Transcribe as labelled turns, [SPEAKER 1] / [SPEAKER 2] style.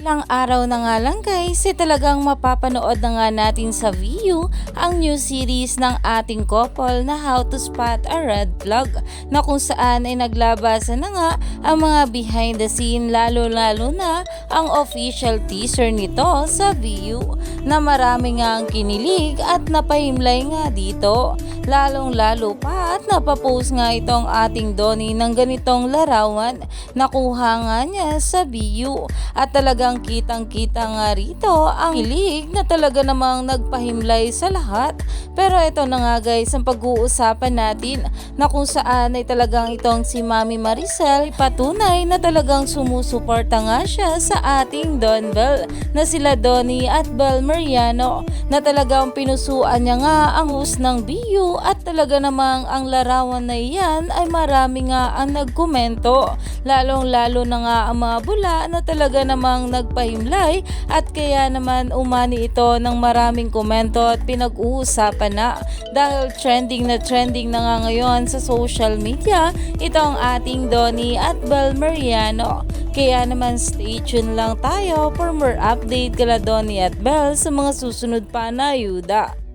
[SPEAKER 1] Ilang araw na nga lang guys, eh talagang mapapanood na nga natin sa view ang new series ng ating couple na How to Spot a Red Flag na kung saan ay naglabasan na nga ang mga behind the scene lalo lalo na ang official teaser nito sa view na marami nga ang kinilig at napahimlay nga dito. Lalong lalo pa at napapost nga itong ating Donnie ng ganitong larawan nakuha nga niya sa view at talagang kitang kita nga rito ang hilig na talaga namang nagpahimlay sa lahat. Pero ito na nga guys ang pag-uusapan natin na kung saan ay talagang itong si Mami Maricel ay patunay na talagang sumusuporta nga siya sa ating Don Bell na sila Donnie at Bel Mariano na talagang pinusuan niya nga ang hus ng BU at talaga namang ang larawan na iyan ay marami nga ang nagkomento. Lalong lalo na nga ang mga bula na talaga namang nagpahimlay at kaya naman umani ito ng maraming komento at pinag-uusapan na dahil trending na trending na nga ngayon sa social media itong ating Donnie at Bel Mariano. Kaya naman stay tuned lang tayo for more update kala Donnie at Bel sa mga susunod pa na ayuda.